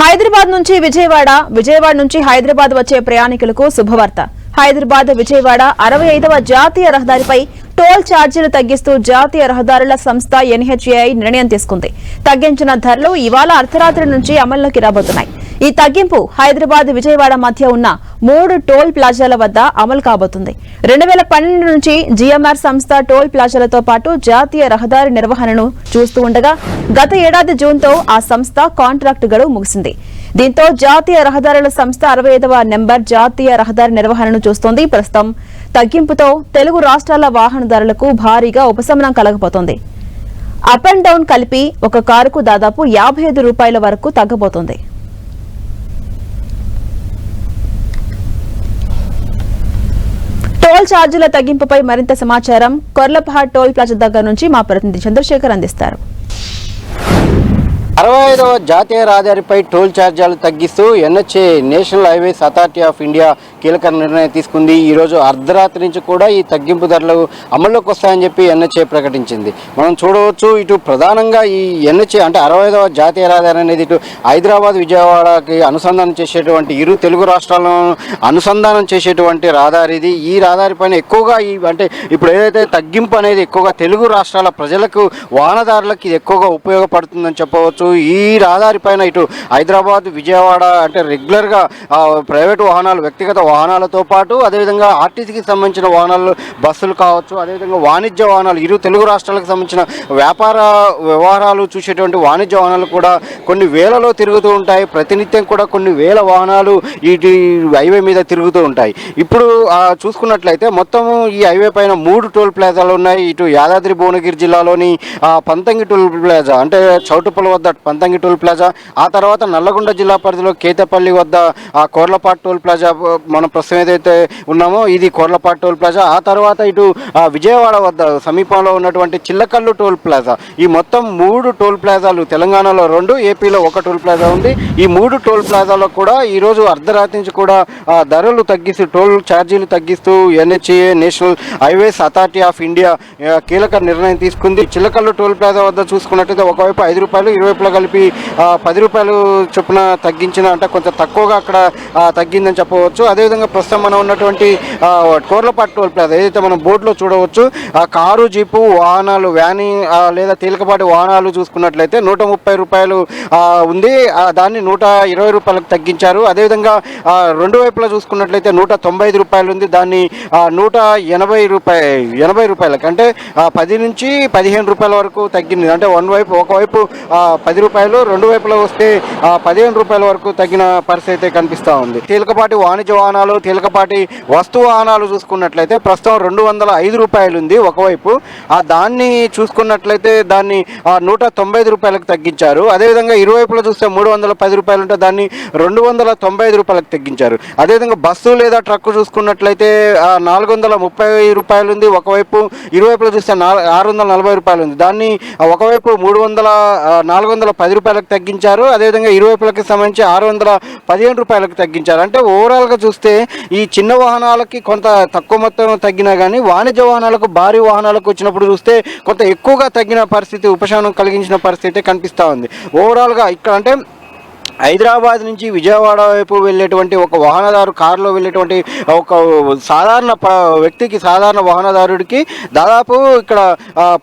హైదరాబాద్ నుంచి విజయవాడ విజయవాడ నుంచి హైదరాబాద్ వచ్చే ప్రయాణికులకు శుభవార్త. హైదరాబాద్ విజయవాడ అరవై ఐదవ జాతీయ రహదారిపై టోల్ ఛార్జీలు తగ్గిస్తూ జాతీయ రహదారుల సంస్థ ఎన్హెచ్ఏఐ నిర్ణయం తీసుకుంది. తగ్గించిన ధరలు ఇవాళ అర్ధరాత్రి నుంచి అమల్లోకి రాబోతున్నాయి. ఈ తగ్గింపు హైదరాబాద్ విజయవాడ మధ్య ఉన్న మూడు టోల్ ప్లాజాల వద్ద అమలు కాబోతుంది. రెండు వేల పన్నెండు నుంచి జీఎంఆర్ సంస్థ టోల్ ప్లాజాలతో పాటు జాతీయ రహదారి నిర్వహణను చూస్తూ ఉండగా గత ఏడాది జూన్తో ఆ సంస్థ కాంట్రాక్ట్ గడువు ముగిసింది. దీంతో జాతీయ రహదారుల సంస్థ అరవై ఐదవ నెంబర్ జాతీయ రహదారి నిర్వహణను చూస్తోంది. ప్రస్తుతం తగ్గింపుతో తెలుగు రాష్ట్రాల వాహనదారులకు భారీగా ఉపశమనం కలగబోతోంది. అప్ అండ్ డౌన్ కలిపి ఒక కారుకు దాదాపు యాభై ఐదు రూపాయల వరకు తగ్గబోతోంది. టోల్ ఛార్జీల తగ్గింపుపై మరింత సమాచారం కొర్లపహాడ్ టోల్ ప్లాజా దగ్గర నుంచి మా ప్రతినిధి చంద్రశేఖర్ అందిస్తారు. అరవై ఐదవ జాతీయ రహదారిపై టోల్ ఛార్జీలు తగ్గిస్తూ NHA National Highways Authority of India కీలక నిర్ణయం తీసుకుంది. ఈరోజు అర్ధరాత్రి నుంచి కూడా ఈ తగ్గింపు ధరలు అమల్లోకి వస్తాయని చెప్పి ఎన్హెచ్ఏ ప్రకటించింది. మనం చూడవచ్చు ఇటు ప్రధానంగా ఈ ఎన్హెచ్ఏ అంటే అరవై ఐదవ జాతీయ రహదారి అనేది ఇటు హైదరాబాద్ విజయవాడకి అనుసంధానం చేసేటువంటి ఇరు తెలుగు రాష్ట్రాలను అనుసంధానం చేసేటువంటి రహదారి ఇది. ఈ రహదారి పైన ఎక్కువగా ఈ అంటే ఇప్పుడు ఏదైతే తగ్గింపు అనేది ఎక్కువగా తెలుగు రాష్ట్రాల ప్రజలకు వాహనదారులకు ఇది ఎక్కువగా ఉపయోగపడుతుందని చెప్పవచ్చు. ఈ రహదారి పైన ఇటు హైదరాబాద్ విజయవాడ అంటే రెగ్యులర్గా ప్రైవేటు వాహనాలు వ్యక్తిగత వాహనాలతో పాటు అదేవిధంగా ఆర్టీసీకి సంబంధించిన వాహనాలు బస్సులు కావచ్చు అదేవిధంగా వాణిజ్య వాహనాలు ఇరు తెలుగు రాష్ట్రాలకు సంబంధించిన వ్యాపార వ్యవహారాలు చూసేటువంటి వాణిజ్య వాహనాలు కూడా కొన్ని వేలలో తిరుగుతూ ఉంటాయి. ప్రతినిత్యం కూడా కొన్ని వేల వాహనాలు ఈ హైవే మీద తిరుగుతూ ఉంటాయి. ఇప్పుడు చూసుకున్నట్లయితే మొత్తం ఈ హైవే పైన మూడు టోల్ ప్లాజాలు ఉన్నాయి. ఇటు యాదాద్రి భువనగిరి జిల్లాలోని పంతంగి టోల్ ప్లాజా అంటే చౌటుపల్లి వద్ద పంతంగి టోల్ ప్లాజా ఆ తర్వాత నల్లగొండ జిల్లా పరిధిలో కేతపల్లి వద్ద కోర్లపాటు టోల్ ప్లాజా మనం ప్రస్తుతం ఏదైతే ఉన్నామో ఇది కోర్లపాట్ టోల్ ప్లాజా. ఆ తర్వాత ఇటు ఆ, విజయవాడ వద్ద సమీపంలో ఉన్నటువంటి చిల్లకల్లు టోల్ ప్లాజా. ఈ మొత్తం మూడు టోల్ ప్లాజాలు తెలంగాణలో రెండు ఏపీలో ఒక టోల్ ప్లాజా ఉంది. ఈ మూడు టోల్ ప్లాజాలో కూడా ఈరోజు అర్ధరాత్రి నుంచి కూడా ధరలు తగ్గిస్తూ టోల్ ఛార్జీలు తగ్గిస్తూ NHA National Highways Authority of India కీలక నిర్ణయం తీసుకుంది. చిల్లకల్లు టోల్ ప్లాజా వద్ద చూసుకున్నట్టయితే ఒకవైపు ఐదు రూపాయలు ఇరువైపులో కలిపి పది రూపాయలు చొప్పున తగ్గించిన అంటే కొంచెం తక్కువగా అక్కడ తగ్గిందని చెప్పవచ్చు. అదే అదేవిధంగా ప్రస్తుతం మనం ఉన్నటువంటి ఆ, కోర్లపాటు టోల్ ప్లాజా ఏదైతే మనం బోర్డులో చూడవచ్చు ఆ కారు జీపు వాహనాలు వ్యాని లేదా తేలికపాటి వాహనాలు చూసుకున్నట్లయితే నూట ముప్పై రూపాయలు ఉంది. దాన్ని నూట ఇరవై రూపాయలకు తగ్గించారు. అదేవిధంగా రెండు వైపులా చూసుకున్నట్లయితే నూట తొంభై ఐదు రూపాయలు ఉంది. దాన్ని నూట ఎనభై రూపాయ ఎనభై రూపాయలకి అంటే పది నుంచి పదిహేను రూపాయల వరకు తగ్గింది. అంటే వన్ వైపు ఒకవైపు పది రూపాయలు రెండు వైపులా వస్తే పదిహేను రూపాయల వరకు తగ్గిన పరిస్థితి అయితే కనిపిస్తూ ఉంది. తేలికపాటి వాణిజ్య వాహనాలు తేలికపాటి వస్తు వాహనాలు చూసుకున్నట్లయితే ప్రస్తుతం రెండు వందల ఐదు రూపాయలు ఉంది ఒకవైపు. ఆ దాన్ని చూసుకున్నట్లయితే దాన్ని నూట తొంభై ఐదు రూపాయలకు తగ్గించారు. అదేవిధంగా ఇరువైపులా చూస్తే మూడు వందల పది రూపాయలు ఉంటే దాన్ని రెండు వందల తొంభై ఐదు రూపాయలకు తగ్గించారు. అదేవిధంగా బస్సు లేదా ట్రక్కు చూసుకున్నట్లయితే నాలుగు వందల ముప్పై రూపాయలు ఉంది ఒకవైపు. ఇరువైపులా చూస్తే నాలుగు ఆరు వందల నలభై రూపాయలు ఉంది దాన్ని ఒకవైపు మూడు వందల నాలుగు వందల పది రూపాయలకు తగ్గించారు. అదేవిధంగా ఇరువైపులకి సంబంధించి ఆరు వందల పదిహేను రూపాయలకు తగ్గించారు. అంటే ఓవరాల్గా చూస్తే ఈ చిన్న వాహనాలకి కొంత తక్కువ మొత్తం తగ్గినా కానీ వాణిజ్య వాహనాలకు భారీ వాహనాలకు వచ్చినప్పుడు చూస్తే కొంత ఎక్కువగా తగ్గిన పరిస్థితి ఉపశమనం కలిగించిన పరిస్థితి కనిపిస్తూ ఉంది. ఓవరాల్గా ఇక్కడ అంటే హైదరాబాద్ నుంచి విజయవాడ వైపు వెళ్ళేటువంటి ఒక వాహనదారు కారులో వెళ్ళేటువంటి ఒక సాధారణ వ్యక్తికి సాధారణ వాహనదారుడికి దాదాపు ఇక్కడ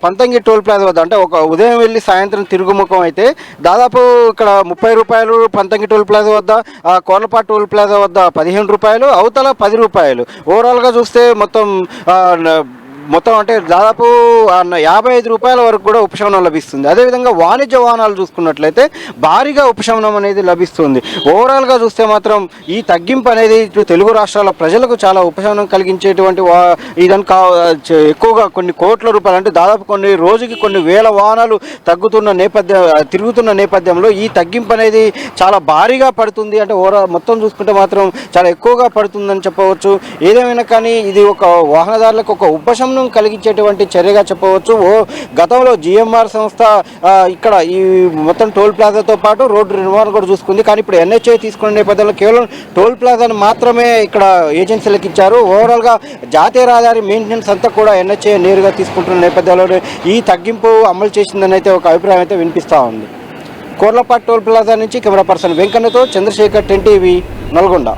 పంతంగి టోల్ ప్లాజా వద్ద అంటే ఒక ఉదయం వెళ్ళి సాయంత్రం తిరుగుముఖం అయితే దాదాపు ఇక్కడ ముప్పై రూపాయలు పంతంగి టోల్ ప్లాజా వద్ద కోర్లపాటు టోల్ ప్లాజా వద్ద పదిహేను రూపాయలు అవతల పది రూపాయలు. ఓవరాల్గా చూస్తే మొత్తం మొత్తం అంటే దాదాపు యాభై ఐదు రూపాయల వరకు కూడా ఉపశమనం లభిస్తుంది. అదేవిధంగా వాణిజ్య వాహనాలు చూసుకున్నట్లయితే భారీగా ఉపశమనం అనేది లభిస్తుంది. ఓవరాల్గా చూస్తే మాత్రం ఈ తగ్గింపు అనేది తెలుగు రాష్ట్రాల ప్రజలకు చాలా ఉపశమనం కలిగించేటువంటి వా ఇదని కా ఎక్కువగా కొన్ని కోట్ల రూపాయలు అంటే దాదాపు కొన్ని రోజుకి కొన్ని వేల వాహనాలు తగ్గుతున్న నేపథ్యం తిరుగుతున్న నేపథ్యంలో ఈ తగ్గింపు అనేది చాలా భారీగా పడుతుంది. అంటే ఓవరా మొత్తం చూసుకుంటే మాత్రం చాలా ఎక్కువగా పడుతుందని చెప్పవచ్చు. ఏదేమైనా కానీ ఇది ఒక వాహనదారులకు ఒక ఉపశమనం కలిగించేటువంటి చర్యగా చెప్పవచ్చు. ఓ గతంలో జిఎంఆర్ సంస్థ ఇక్కడ ఈ మొత్తం టోల్ ప్లాజాతో పాటు రోడ్డు నిర్మాణం కూడా చూసుకుంది. కానీ ఇప్పుడు ఎన్హెచ్ఐ తీసుకునే నేపథ్యంలో కేవలం టోల్ ప్లాజాను మాత్రమే ఇక్కడ ఏజెన్సీలకు ఇచ్చారు. ఓవరాల్గా జాతీయ రహదారి మెయింటెనెన్స్ అంతా కూడా ఎన్హెచ్ఐ నేరుగా తీసుకుంటున్న నేపథ్యంలో ఈ తగ్గింపు అమలు చేసిందని అయితే ఒక అభిప్రాయం అయితే వినిపిస్తూ ఉంది. కోర్లపాట్ టోల్ ప్లాజా నుంచి కెమెరా పర్సన్ వెంకన్నతో చంద్రశేఖర్ టెన్ టీవీ నల్గొండ.